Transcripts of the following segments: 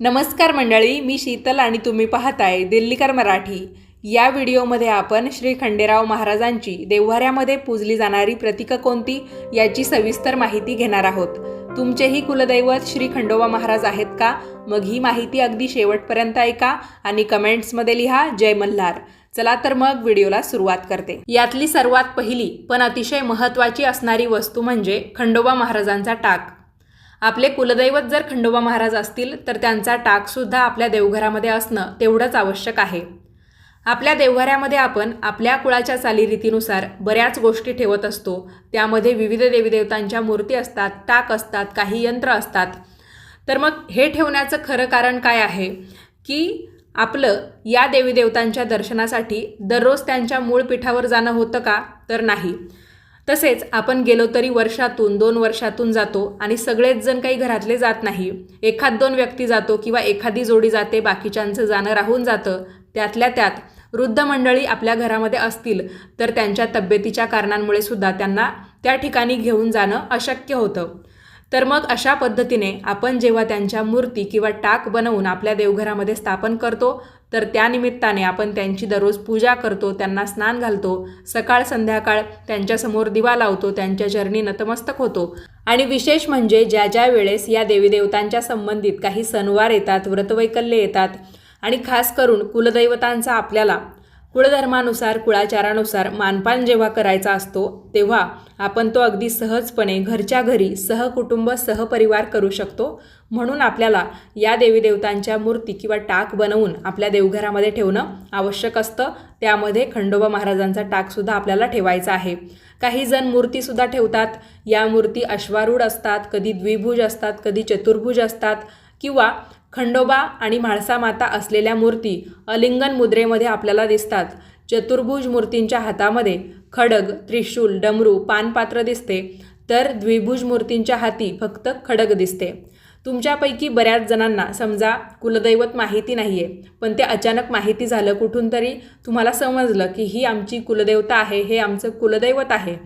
नमस्कार मंडळी मी शीतल आणि तुम्ही पाहताय दिल्लीकर मराठी. या व्हिडिओमध्ये आपण श्री खंडेराव महाराजांची देव्हाऱ्यामध्ये पूजली जाणारी प्रतीकं कोणती याची सविस्तर माहिती घेणार आहोत. तुमचेही कुलदैवत श्री खंडोबा महाराज आहेत का? मग ही माहिती अगदी शेवटपर्यंत ऐका आणि कमेंट्समध्ये लिहा जय मल्हार. चला तर मग व्हिडिओला सुरुवात करते. यातली सर्वात पहिली पण अतिशय महत्त्वाची असणारी वस्तू म्हणजे खंडोबा महाराजांचा टाक. आपले कुलदैवत जर खंडोबा महाराज असतील तर त्यांचा टाकसुद्धा आपल्या देवघरामध्ये असणं तेवढंच आवश्यक आहे. आपल्या देवघरामध्ये आपण आपल्या कुळाच्या चालीरीतीनुसार बऱ्याच गोष्टी ठेवत असतो. त्यामध्ये विविध देवीदेवतांच्या मूर्ती असतात टाक असतात काही यंत्र असतात. तर मग हे ठेवण्याचं खरं कारण काय आहे? की आपलं या देवीदेवतांच्या दर्शनासाठी दररोज त्यांच्या मूळ पीठावर जाणं होतं का? तर नाही. तसेच आपण गेलो तरी वर्षातून दोन वर्षातून जातो आणि सगळेच जण काही घरातले जात नाही. एखाद दोन व्यक्ती जातो किंवा एखादी जोडी जाते बाकीच्यांचं जाणं राहून जातं. त्यातल्या त्यात वृद्ध मंडळी आपल्या घरामध्ये असतील तर त्यांच्या तब्येतीच्या कारणांमुळे सुद्धा त्यांना त्या ठिकाणी घेऊन जाणं अशक्य होतं. तर मग अशा पद्धतीने आपण जेव्हा त्यांच्या मूर्ती किंवा टाक बनवून आपल्या देवघरामध्ये स्थापन करतो तर त्यानिमित्ताने आपण त्यांची दररोज पूजा करतो त्यांना स्नान घालतो सकाळ संध्याकाळ त्यांच्यासमोर दिवा लावतो त्यांच्या चरणी नतमस्तक होतो. आणि विशेष म्हणजे ज्या ज्या वेळेस या देवीदेवतांच्या संबंधित काही सणवार येतात व्रतवैकल्य येतात आणि खास करून कुलदैवतांचा आपल्याला कुळधर्मानुसार कुळाचारानुसार मानपान जेव्हा करायचा असतो तेव्हा आपण तो अगदी सहजपणे घरच्या घरी सहकुटुंब सहपरिवार करू शकतो. म्हणून आपल्याला या देवीदेवतांच्या मूर्ती किंवा टाक बनवून आपल्या देवघरामध्ये ठेवणं आवश्यक असतं. त्यामध्ये खंडोबा महाराजांचा टाकसुद्धा आपल्याला ठेवायचा आहे. काही जण मूर्तीसुद्धा ठेवतात. या मूर्ती अश्वारूढ असतात कधी द्विभुज असतात कधी चतुर्भुज असतात किंवा खंडोबा आणि म्हाळसा माता असलेल्या मूर्ती अलिंगन मुद्रेमध्ये आपल्याला दिसतात. चतुर्भुज मूर्तींच्या हातामध्ये खडग त्रिशूल डमरू पानपात्र दिसते. तर द्विभुज मूर्तींच्या हाती फक्त खडग दिसते. तुमच्यापैकी बऱ्याच जणांना समजा कुलदैवत माहिती नाही आहे पण ते अचानक माहिती झालं कुठून तरी तुम्हाला समजलं की ही आमची कुलदेवता आहे हे आमचं कुलदैवत आहे.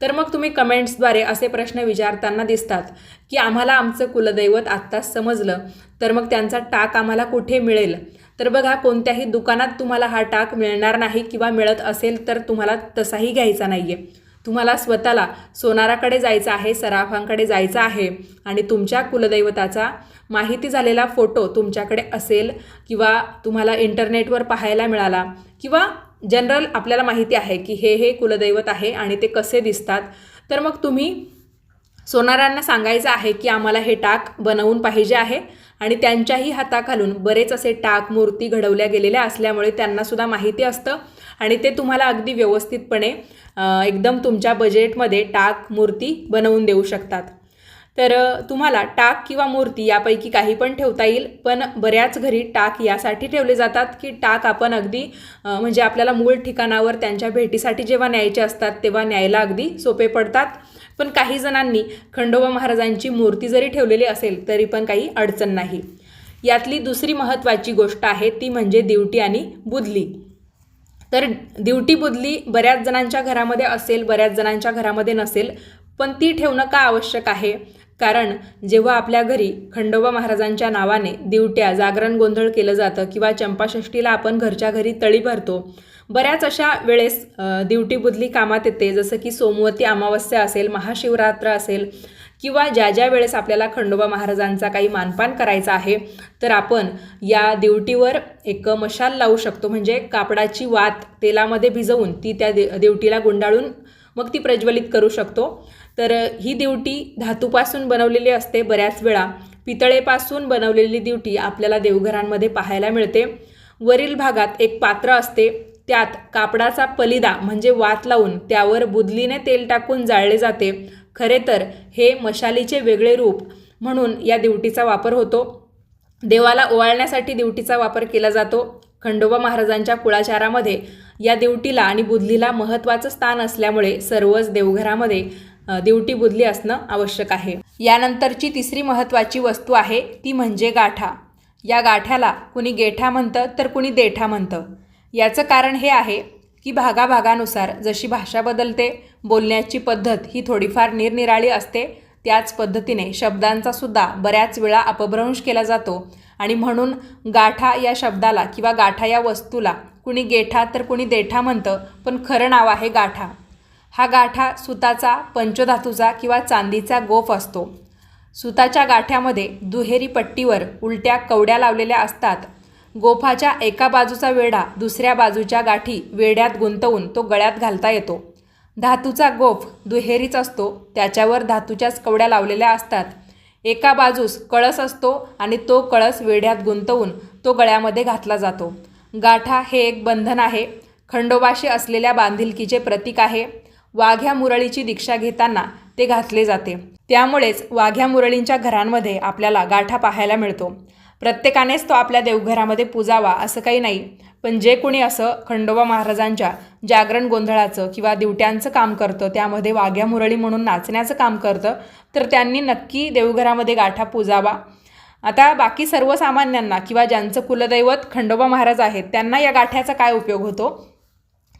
तर मग तुम्ही कमेंट्सद्वारे असे प्रश्न विचारताना दिसतात की आम्हाला आमचं कुलदैवत आत्ताच समजलं तर मग त्यांचा टाक आम्हाला कुठे मिळेल? तर बघा कोणत्याही दुकानात तुम्हाला हा टाक मिळणार नाही किंवा मिळत असेल तर तुम्हाला तसाही घ्यायचा नाही आहे तुम्हाला स्वतःला सोनाराकडे जायचं आहे सराफांकडे जायचं आहे आणि तुमच्या कुलदैवताचा माहिती झालेला फोटो तुमच्याकडे असेल किंवा तुम्हाला इंटरनेटवर पाहायला मिळाला किंवा जनरल आपल्याला माहिती आहे की हे हे कुलदैवत आहे आणि ते कसे दिसतात. तर मग तुम्ही सोनारांना सांगायचं आहे की आम्हाला हे टाक बनवून पाहिजे आहे आणि त्यांच्याही हाताखालून बरेच असे टाक मूर्ती घडवल्या गेलेल्या असल्यामुळे त्यांनासुद्धा माहिती असतं आणि ते तुम्हाला अगदी व्यवस्थितपणे एकदम तुमच्या बजेटमध्ये टाक मूर्ती बनवून देऊ शकतात. तर तुम्हाला टाक किंवा मूर्ती यापैकी काही पण ठेवता येईल पण बऱ्याच घरी टाक यासाठी ठेवले जातात की टाक आपण अगदी म्हणजे आपल्याला मूळ ठिकाणावर त्यांच्या भेटीसाठी जेव्हा न्यायचे असतात तेव्हा न्यायला अगदी सोपे पडतात. पण काही जणांनी खंडोबा महाराजांची मूर्ती जरी ठेवलेली असेल तरी पण काही अडचण नाही. यातली दुसरी महत्त्वाची गोष्ट आहे ती म्हणजे दिवटी आणि बुधली तर दिवटी बुधली बऱ्याच जणांच्या घरामध्ये असेल बऱ्याच जणांच्या घरामध्ये नसेल पण ती ठेवणं का आवश्यक आहे? कारण जेव्हा आपल्या घरी खंडोबा महाराजांच्या नावाने दिवट्या जागरण गोंधळ केलं जातं किंवा चंपाषष्टीला आपण घरच्या घरी तळी भरतो बऱ्याच अशा वेळेस दिवटी बुधली कामात येते. जसं की सोमवती अमावस्या असेल महाशिवरात्र असेल किंवा ज्या ज्या वेळेस आपल्याला खंडोबा महाराजांचा काही मानपान करायचा आहे तर आपण या दिवटीवर एक मशाल लावू शकतो. म्हणजे कापडाची वात तेलामध्ये भिजवून ती त्या दे दिवटीला गुंडाळून मग ती प्रज्वलित करू शकतो. तर ही दिवटी धातूपासून बनवलेली असते बऱ्याच वेळा. पितळेपासून बनवलेली दिवटी आपल्याला देवघरांमध्ये पाहायला मिळते. वरील भागात एक पात्र असते. त्यात कापडाचा पलिदा म्हणजे वात लावून त्यावर बुदलीने तेल टाकून जाळले जाते. खरे तर हे मशालीचे वेगळे रूप म्हणून या दिवटीचा वापर होतो. देवाला ओवाळण्यासाठी दिवटीचा वापर केला जातो. खंडोबा महाराजांच्या कुळाचारामध्ये या दिवटीला आणि बुधलीला महत्त्वाचं स्थान असल्यामुळे सर्वच देवघरामध्ये दिवटी बुधली असणं आवश्यक आहे. यानंतरची तिसरी महत्त्वाची वस्तू आहे ती म्हणजे गाठा. या गाठ्याला कुणी गेठा म्हणतं तर कुणी देठा म्हणतं. याचं कारण हे आहे की भागाभागानुसार जशी भाषा बदलते बोलण्याची पद्धत ही थोडीफार निरनिराळी असते त्याच पद्धतीने शब्दांचा सुद्धा बऱ्याच वेळा अपभ्रंश केला जातो. आणि म्हणून गाठा या शब्दाला किंवा गाठा या वस्तूला कुणी गेठा तर कुणी देठा म्हणतं पण खरं नाव आहे गाठा. हा गाठा सुताचा पंचधातूचा किंवा चांदीचा गोफ असतो. सुताच्या गाठ्यामध्ये दुहेरी पट्टीवर उलट्या कवड्या लावलेल्या असतात. गोफाच्या एका बाजूचा वेढा दुसऱ्या बाजूच्या गाठी वेड्यात गुंतवून तो गळ्यात घालता येतो. धातूचा गोफ दुहेरीच असतो त्याच्यावर धातूच्याच कवड्या लावलेल्या असतात. एका बाजूस कळस असतो आणि तो कळस वेढ्यात गुंतवून तो गळ्यामध्ये घातला जातो. गाठा हे एक बंधन आहे. खंडोबाशी असलेल्या बांधिलकीचे प्रतीक आहे. वाघ्या मुरळीची दीक्षा घेताना ते घातले जाते. त्यामुळेच वाघ्या मुरळींच्या घरांमध्ये आपल्याला गाठा पाहायला मिळतो. प्रत्येकानेच तो आपल्या देवघरामध्ये पूजावा असं काही नाही. पण जे कोणी असं खंडोबा महाराजांच्या जागरण गोंधळाचं किंवा दिवट्यांचं काम करतं त्यामध्ये वाघ्या मुरळी म्हणून नाचण्याचं काम करतं तर त्यांनी नक्की देवघरामध्ये गाठा पूजावा. आता बाकी सर्वसामान्यांना किंवा ज्यांचं कुलदैवत खंडोबा महाराज आहेत त्यांना या गाठ्याचा काय उपयोग होतो?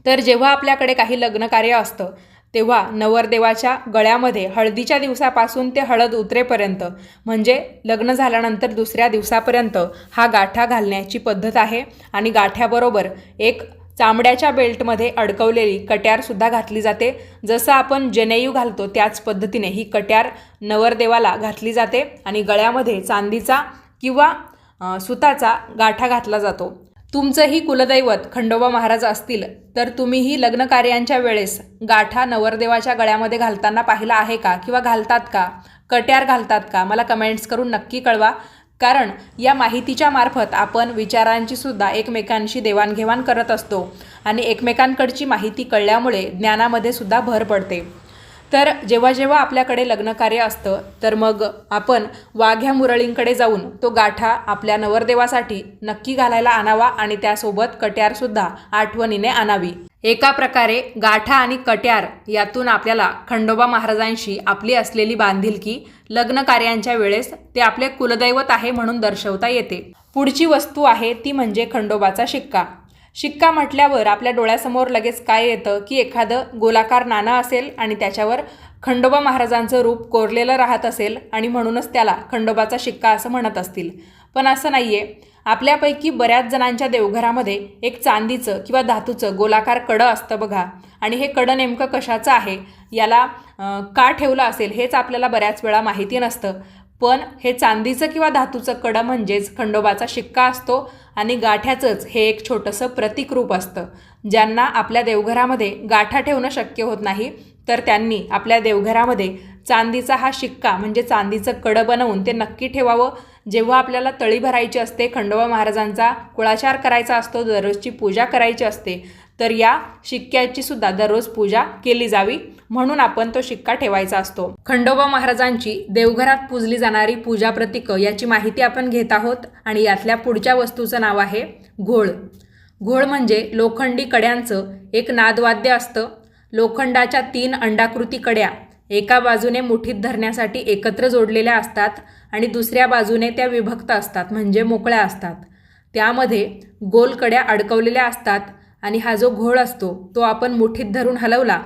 तर जेव्हा आपल्याकडे काही लग्नकार्य असतं तेव्हा नवरदेवाच्या गळ्यामध्ये हळदीच्या दिवसापासून ते हळद उतरेपर्यंत म्हणजे लग्न झाल्यानंतर दुसऱ्या दिवसापर्यंत हा गाठा घालण्याची पद्धत आहे आणि गाठ्याबरोबर एक चामड्याच्या बेल्टमध्ये अडकवलेली कट्यारसुद्धा घातली जाते. जसं आपण जनेयू घालतो त्याच पद्धतीने ही कट्यार नवरदेवाला घातली जाते आणि गळ्यामध्ये चांदीचा किंवा सुताचा गाठा घातला जातो. तुमचंही कुलदैवत खंडोबा महाराज असतील तर तुम्हीही लग्नकार्यांच्या वेळेस गाठा नवरदेवाच्या गळ्यामध्ये घालताना पाहिला आहे का किंवा घालतात का? कट्यार घालतात का? मला कमेंट्स करून नक्की कळवा. कारण या माहितीच्या मार्फत आपण विचारांची सुद्धा एकमेकांशी देवाणघेवाण करत असतो आणि एकमेकांकडची माहिती कळल्यामुळे ज्ञानामध्ये सुद्धा भर पडते. तर जेव्हा जेव्हा आपल्याकडे लग्नकार्य असतं तर मग आपण वाघ्या मुरळींकडे जाऊन तो गाठा आपल्या नवरदेवासाठी नक्की घालायला आणावा आणि त्यासोबत कट्यारसुद्धा आठवणीने आणावी. एका प्रकारे गाठा आणि कट्यार यातून आपल्याला खंडोबा महाराजांशी आपली असलेली बांधिलकी लग्न कार्यांच्या वेळेस ते आपले कुलदैवत आहे म्हणून दर्शवता येते. पुढची वस्तू आहे ती म्हणजे खंडोबाचा शिक्का. शिक्का म्हटल्यावर आपल्या डोळ्यासमोर लगेच काय येतं की एखादं गोलाकार नाणं असेल आणि त्याच्यावर खंडोबा महाराजांचं रूप कोरलेलं राहत असेल आणि म्हणूनच त्याला खंडोबाचा शिक्का असं म्हणत असतील. पण असं नाही आहे आपल्यापैकी बऱ्याच जणांच्या देवघरामध्ये एक चांदीचं किंवा धातूचं गोलाकार कडं असतं बघा. आणि हे कडं नेमकं कशाचं आहे? याला का ठेवलं असेल हेच आपल्याला बऱ्याच वेळा माहिती नसतं. पण हे चांदीचं किंवा धातूचं कडं म्हणजेच खंडोबाचा शिक्का असतो आणि गाठ्याचंच हे एक छोटंसं प्रतिकरूप असतं. ज्यांना आपल्या देवघरामध्ये गाठा ठेवणं शक्य होत नाही तर त्यांनी आपल्या देवघरामध्ये चांदीचा हा शिक्का म्हणजे चांदीचं कडं बनवून ते नक्की ठेवावं. जेव्हा आपल्याला तळी भरायची असते खंडोबा महाराजांचा कुळाचार करायचा असतो दररोजची पूजा करायची असते तर या शिक्क्याची सुद्धा दररोज पूजा केली जावी म्हणून आपण तो शिक्का ठेवायचा असतो. खंडोबा महाराजांची देवघरात पूजली जाणारी पूजा प्रतीक याची माहिती आपण घेत आहोत आणि यातल्या पुढच्या वस्तूचं नाव आहे घोळ. घोळ म्हणजे लोखंडी कड्यांचं एक नादवाद्य असतं. लोखंडाच्या तीन अंडाकृती कड्या एका बाजूने मुठीत धरण्यासाठी एकत्र जोडलेल्या असतात आणि दुसऱ्या बाजूने त्या विभक्त असतात म्हणजे मोकळ्या असतात. त्यामध्ये गोल कड्या अडकवलेल्या असतात आणि हा जो घोळ असतो तो आपण मुठीत धरून हलवला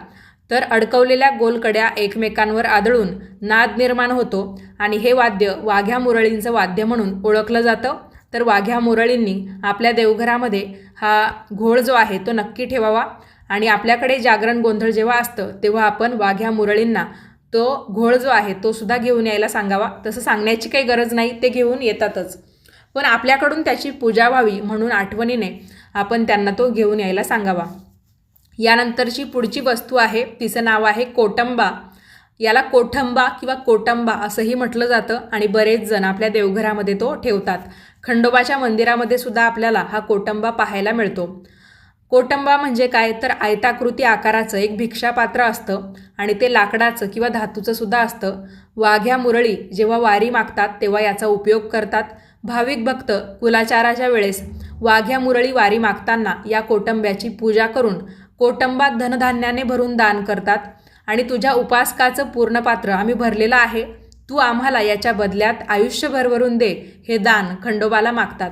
तर अडकवलेल्या गोलकड्या एकमेकांवर आदळून नाद निर्माण होतो आणि हे वाद्य वाघ्या मुरळींचं वाद्य म्हणून ओळखलं जातं. तर वाघ्या मुरळींनी आपल्या देवघरामध्ये हा घोळ जो आहे तो नक्की ठेवावा आणि आपल्याकडे जागरण गोंधळ जेव्हा असतं तेव्हा आपण वाघ्या मुरळींना तो घोळ जो आहे तो सुद्धा घेऊन यायला सांगावा. तसं सांगण्याची काही गरज नाही ते घेऊन येतातच. पण आपल्याकडून त्याची पूजा व्हावी म्हणून आठवणीने आपण त्यांना तो घेऊन यायला सांगावा. यानंतरची पुढची वस्तू आहे तिचं नाव आहे कोटंबा. याला कोठंबा किंवा कोटंबा असंही म्हटलं जातं आणि बरेच जण आपल्या देवघरामध्ये तो ठेवतात. खंडोबाच्या मंदिरामध्ये सुद्धा आपल्याला हा कोटंबा पाहायला मिळतो. कोटंबा म्हणजे काय? तर आयताकृती आकाराचं एक भिक्षापात्र असतं आणि ते लाकडाचं किंवा धातूचं सुद्धा असतं. वाघ्या मुरळी जेव्हा वारी मागतात तेव्हा याचा उपयोग करतात. भाविक भक्त कुलाचाराच्या वेळेस वाघ्या मुरळी वारी मागताना या कोटंब्याची पूजा करून कोटंबात धनधान्याने भरून दान करतात. आणि तुझ्या उपासकाचं पूर्ण पात्र आम्ही भरलेलं आहे. तू आम्हाला याच्या बदल्यात आयुष्य भरभरून दे हे दान खंडोबाला मागतात.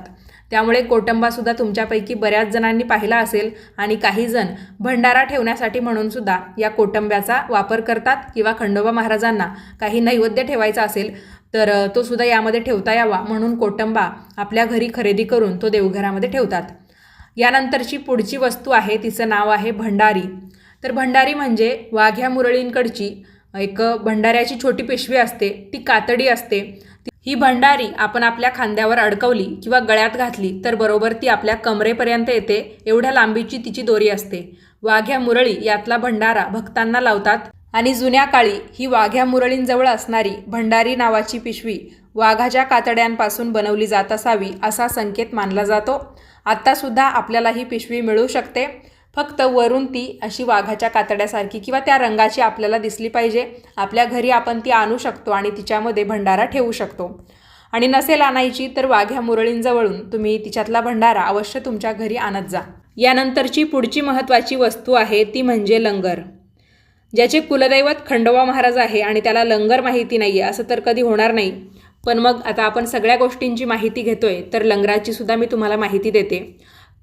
त्यामुळे कोटंबासुद्धा तुमच्यापैकी बऱ्याच जणांनी पाहिला असेल आणि काही जण भंडारा ठेवण्यासाठी म्हणून सुद्धा या कोटंब्याचा वापर करतात किंवा खंडोबा महाराजांना काही नैवेद्य ठेवायचा असेल तर तो सुद्धा यामध्ये ठेवता यावा म्हणून कोटंबा आपल्या घरी खरेदी करून तो देवघरामध्ये ठेवतात. यानंतरची पुढची वस्तू आहे तिचं नाव आहे भंडारी. तर भंडारी म्हणजे वाघ्या मुरळींकडची एक भंडाऱ्याची छोटी पिशवी असते ती कातडी असते. ही भंडारी आपण आपल्या खांद्यावर अडकवली किंवा गळ्यात घातली तर बरोबर ती आपल्या कमरेपर्यंत येते एवढ्या लांबीची तिची दोरी असते. वाघ्या मुरळी यातला भंडारा भक्तांना लावतात आणि जुन्या काळी ही वाघ्या मुरळींजवळ असणारी भंडारी नावाची पिशवी वाघाच्या कातड्यांपासून बनवली जात असावी असा संकेत मानला जातो. आत्तासुद्धा आपल्याला ही पिशवी मिळू शकते. फक्त वरून ती अशी वाघाच्या कातड्यासारखी किंवा त्या रंगाची आपल्याला दिसली पाहिजे. आपल्या घरी आपण ती आणू शकतो आणि तिच्यामध्ये भंडारा ठेवू शकतो. आणि नसेल आणायची तर वाघ्या मुरळींजवळून तुम्ही तिच्यातला भंडारा अवश्य तुमच्या घरी आणत जा. यानंतरची पुढची महत्त्वाची वस्तू आहे ती म्हणजे लंगर. ज्याचे कुलदैवत खंडोबा महाराज आहे आणि त्याला लंगर माहिती नाही आहे असं तर कधी होणार नाही. पण मग आता आपण सगळ्या गोष्टींची माहिती घेतोय तर लंगराची सुद्धा मी तुम्हाला माहिती देते.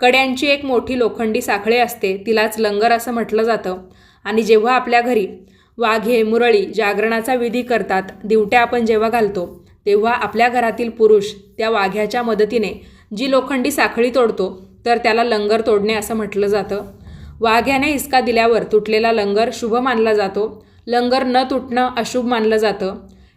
कड्यांची एक मोठी लोखंडी साखळी असते तिलाच लंगर असं म्हटलं जातं. आणि जेव्हा आपल्या घरी वाघे मुरळी जागरणाचा विधी करतात दिवट्या आपण जेव्हा घालतो तेव्हा आपल्या घरातील पुरुष त्या वाघ्याच्या मदतीने जी लोखंडी साखळी तोडतो तर त्याला लंगर तोडणे असं म्हटलं जातं. वाघ्याने हिसका दिल्यावर तुटलेला लंगर शुभ मानला जातो. लंगर न तुटणं अशुभ मानलं जातं.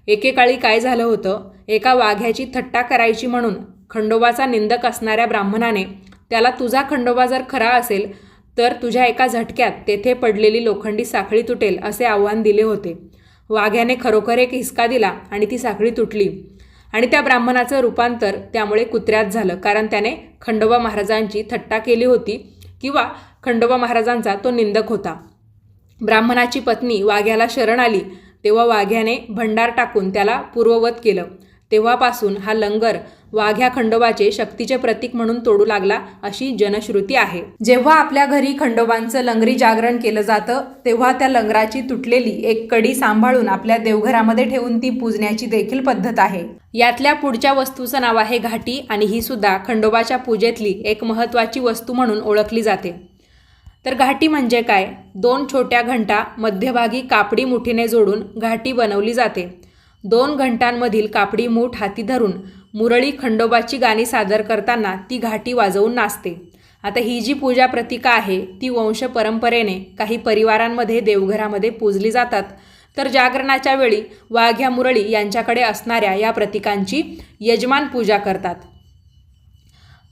एकेकाळी काय झालं होतं? एका वाघ्याची थट्टा करायची म्हणून खंडोबाचा निंदक असणाऱ्या ब्राह्मणाने त्याला तुझा खंडोबा जर खरा असेल तर तुझ्या एका झटक्यात तेथे पडलेली लोखंडी साखळी तुटेल असे आव्हान दिले होते. वाघ्याने खरोखर एक हिसका दिला आणि ती साखळी तुटली. आणि त्या ब्राह्मणाचं रूपांतर त्यामुळे कुत्र्यात झालं कारण त्याने खंडोबा महाराजांची थट्टा केली होती. किंवा खंडोबा महाराजांचा तो निंदक होता. ब्राह्मणाची पत्नी वाघ्याला शरण आली तेव्हा वाघ्याने भंडार टाकून त्याला पूर्ववत केलं. तेव्हापासून हा लंगर वाघ्या खंडोबाचे शक्तीचे प्रतीक म्हणून तोडू लागला अशी जनश्रुती आहे. जेव्हा आपल्या घरी खंडोबांचं लंगरी जागरण केलं जातं तेव्हा त्या लंगराची तुटलेली एक कडी सांभाळून आपल्या देवघरामध्ये ठेवून ती पूजण्याची देखील पद्धत आहे. यातल्या पुढच्या वस्तूचं नाव आहे घाटी आणि ही सुद्धा खंडोबाच्या पूजेतली एक महत्त्वाची वस्तू म्हणून ओळखली जाते. तर घाटी म्हणजे काय? दोन छोट्या घंटा मध्यभागी कापडी मुठीने जोडून घाटी बनवली जाते. दोन घंटांमधील कापडी मूठ हाती धरून मुरळी खंडोबाची गाणी सादर करताना ती घाटी वाजवून नाचते. आता ही जी पूजा प्रतिका आहे ती वंश परंपरेने काही परिवारांमध्ये देवघरामध्ये पूजली जातात. तर जागरणाच्या वेळी वाघ्या मुरळी यांच्याकडे असणाऱ्या या प्रतिकांची यजमान पूजा करतात.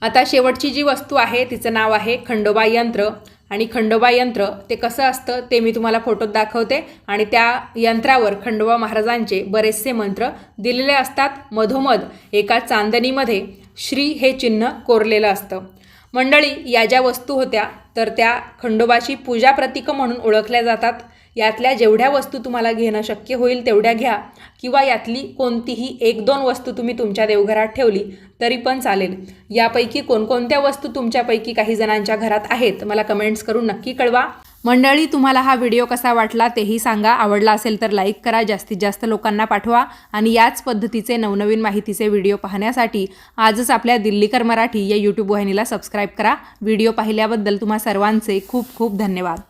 आता शेवटची जी वस्तू आहे तिचं नाव आहे खंडोबा यंत्र. आणि खंडोबा यंत्र ते कसं असतं ते मी तुम्हाला फोटोत दाखवते. आणि त्या यंत्रावर खंडोबा महाराजांचे बरेचसे मंत्र दिलेले असतात. मधोमध एका चांदणीमध्ये श्री हे चिन्ह कोरलेलं असतं. मंडळी या ज्या वस्तू होत्या तर त्या खंडोबाची पूजा प्रतीकं म्हणून ओळखल्या जातात. यातल्या जेवढ्या वस्तू तुम्हाला घेणं शक्य होईल तेवढ्या घ्या. किंवा यातली कोणतीही एक दोन वस्तू तुम्ही तुमच्या देवघरात ठेवली तरी पण चालेल. यापैकी कोणकोणत्या वस्तू तुमच्यापैकी काही जणांच्या घरात आहेत मला कमेंट्स करून नक्की कळवा. मंडळी तुम्हाला हा व्हिडिओ कसा वाटला तेही सांगा. आवडला असेल तर लाईक करा जास्तीत जास्त लोकांना पाठवा. आणि याच पद्धतीचे नवनवीन माहितीचे व्हिडिओ पाहण्यासाठी आजच आपल्या दिल्लीकर मराठी या यूट्यूब वाहिनीला सबस्क्राईब करा. व्हिडिओ पाहिल्याबद्दल तुम्हा सर्वांचे खूप खूप धन्यवाद.